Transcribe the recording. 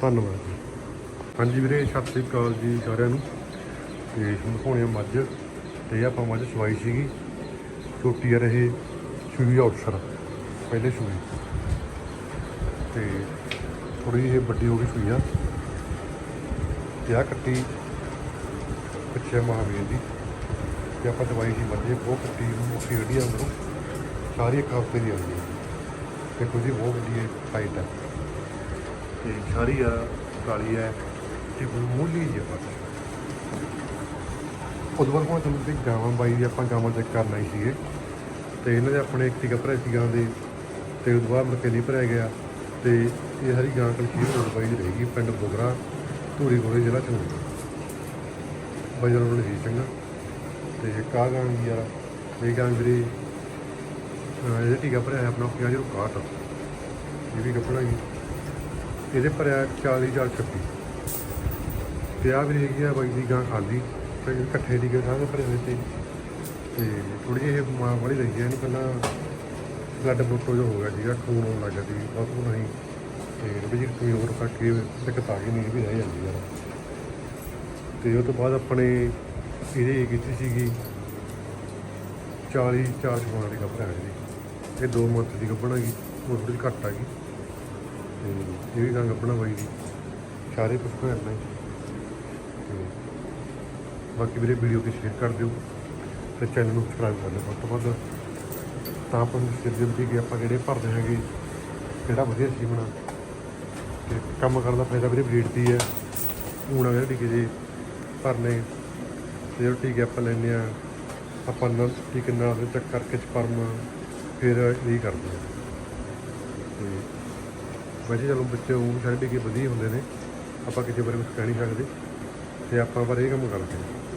ਧੰਨਵਾਦ ਜੀ। ਹਾਂਜੀ ਵੀਰੇ, ਸਤਿ ਸ੍ਰੀ ਅਕਾਲ ਜੀ ਸਾਰਿਆਂ ਨੂੰ। ਤੇ ਹੁਣ ਦਿਖਾਉਣੇ ਆ ਮੱਝ। ਤੇ ਆਪਾਂ ਮੱਝ ਸਵਾਈ ਸੀਗੀ। ਛੋਟੀ ਆ ਰਹੇ ਸੂਈ ਆਊਟਸਰ, ਪਹਿਲੇ ਸੂਈ। ਤੇ ਥੋੜੀ ਜਿਹੀ ਵੱਡੀ ਹੋ ਗਈ ਸੂਈ ਆ। ਤੇ ਆ ਕੱਟੀ ਪਿੱਛੇ ਮਹਾਵੀਰ ਦੀ। ਤੇ ਆਪਾਂ ਦਵਾਈ ਸੀ ਮੱਝੇ, ਬਹੁਤ ਕੱਟੀ, ਮੋਟੀ ਵੱਡੀ ਅੰਦਰੋਂ। ਸਾਰੀ ਇੱਕ ਹਫ਼ਤੇ ਦੀ ਆਉਂਦੀ ਹੈ ਤੇ ਕੁਝ ਬਹੁਤ ਵਧੀਆ ਹਾਈਟ ਹੈ ਤੇ ਸਾਰੀ ਆ, ਕਾਲੀ ਹੈ ਤੇ ਮੂਲੀ ਜੀ ਆਪਾਂ ਉਦੋਂ ਬਾਅਦ ਹੁਣ ਤੁਹਾਨੂੰ ਤੇ ਗਾਵਾਂ ਬਾਈ ਦੀ ਆਪਾਂ ਗਾਵਾਂ ਚੈੱਕ ਕਰਨ ਆਏ ਸੀਗੇ। ਤੇ ਇਹਨਾਂ ਦੇ ਆਪਣੇ ਇੱਕ ਟੀਕਾ ਭਰਿਆ ਸੀ ਗਾਂ ਦੇ ਤੇ ਉਦੋਂ ਬਾਅਦ ਮੁੜ ਕੇ ਨਹੀਂ ਭਰਿਆ ਗਿਆ। ਤੇ ਇਹ ਸਾਰੀ ਗਾਂ ਕਲਸ਼ੀਰ ਰੋਡ ਬਾਈ ਦੀ ਰਹੇਗੀ, ਪਿੰਡ ਬੋਗਰਾ, ਧੂਰੀ ਕੋਲੇ ਜ਼ਿਲ੍ਹਾ ਚ ਬਾਈ ਦਾ ਰੋਡ ਸੀ ਚੰਗਾ। ਤੇ ਕਾ ਗਾਂ ਦੀ ਯਾਰ ਇਹ ਗਾਂ ਵੀਰੇ, ਅਹ ਇਹਦੇ ਟੀਕਾ ਭਰਿਆ ਹੈ ਆਪਣਾ 5061 ਇਹ ਵੀ ਕੱਪੜਾ ਜੀ ਇਹਦੇ ਭਰਿਆ 40 ਚਾਰ 36 ਤੇ ਵੀ ਹੈਗੀ ਆ, ਬਾਈ ਦੀ ਗਾਂ ਖਾਲੀ। ਤੇ ਇਕੱਠੇ ਟੀਕੇ ਸਾਰੇ ਭਰੇ ਹੋਏ ਤੇ ਤੇ ਥੋੜੀ ਜਿਹੀ ਇਹ ਮਾਂ ਵਾਲੀ ਰਹੀ ਹੈ ਇਹਨੂੰ ਪਹਿਲਾਂ ਬਲੱਡ ਬਲੋਟੋ ਜੋ ਹੋ ਗਿਆ ਸੀਗਾ, ਖੂਨ ਆਉਣ ਲੱਗ ਗਿਆ ਸੀ, ਬਹੁਤ ਉਹ ਨਹੀਂ। ਤੇ ਥੋੜੀ ਜਿਹੀ ਕੋਈ ਹੋਰ ਕਰਕੇ ਦਿੱਕਤ ਆ ਗਈ ਨਹੀਂ ਵੀ ਰਹਿ ਜਾਂਦੀ ਯਾਰ ਤੇ ਉਹ ਤੋਂ ਬਾਅਦ ਆਪਣੇ ਇਹਦੇ ਕੀਤੀ ਸੀਗੀ 40 ਚਾਰ ਛਵਾਂ ਦੀ ਗੱਭਰ ਹੈ ਜੀ ਇਹ ਦੋ ਮੰਥ ਦੀ ਗੱਭਣ ਹੈਗੀ ਉਹ ਥੋੜੀ ਜਿਹੀ ਘੱਟ ਆ ਗਈ। ਤੇ ਇਹ ਵੀ ਰੰਗ ਆਪਣਾ ਬਾਈ ਦੀ। ਸਾਰੇ ਕੁਝ ਕਰਨਾ ਤੇ ਬਾਕੀ ਵੀਰੇ ਵੀਡੀਓ ਨੂੰ ਸ਼ੇਅਰ ਕਰ ਦਿਓ, ਤੇ ਚੈਨਲ ਨੂੰ ਸਬਸਕ੍ਰਾਈਬ ਕਰ ਲਿਓ ਵੱਧ ਤੋਂ ਵੱਧ ਤਾਂ ਆਪਾਂ ਨੂੰ ਸਿਰ ਜਲਦੀ ਕਿ ਆਪਾਂ ਜਿਹੜੇ ਭਰਦੇ ਹੈਗੇ, ਕਿਹੜਾ ਵਧੀਆ ਸੀ ਬਣਾ ਤੇ ਕੰਮ ਕਰਨ ਦਾ ਫਾਇਦਾ ਵੀਰੇ ਬਰੀਡ ਦੀ ਹੈ। ਹੁਣ ਅਗਰ ਟੀਕੇ ਜੇ, ਭਰਨੇ, ਤੇ ਉਹ ਟੀਕੇ ਆਪਾਂ ਲੈਂਦੇ ਆ ਆਪਾਂ ਨਾਲ ਟੀਕੇ ਨਾਲ ਦੇ ਚੈੱਕ ਕਰਕੇ ਸਪਰਮ ਫਿਰ ਇਹ ਕਰਦੇ ਹਾਂ। ਤੇ ਵੈਸੇ ਚਲੋ ਬੱਚੇ ਉਹ ਸਾਰੇ ਕੇ ਵਧੀਆ ਹੁੰਦੇ ਨੇ। ਆਪਾਂ ਕਿਸੇ ਬਾਰੇ ਕੁਝ ਕਹਿ ਨਹੀਂ ਸਕਦੇ। ਤੇ ਆਪਾਂ ਪਰ ਇਹ ਕੰਮ ਕਰਦੇ ਹਾਂ।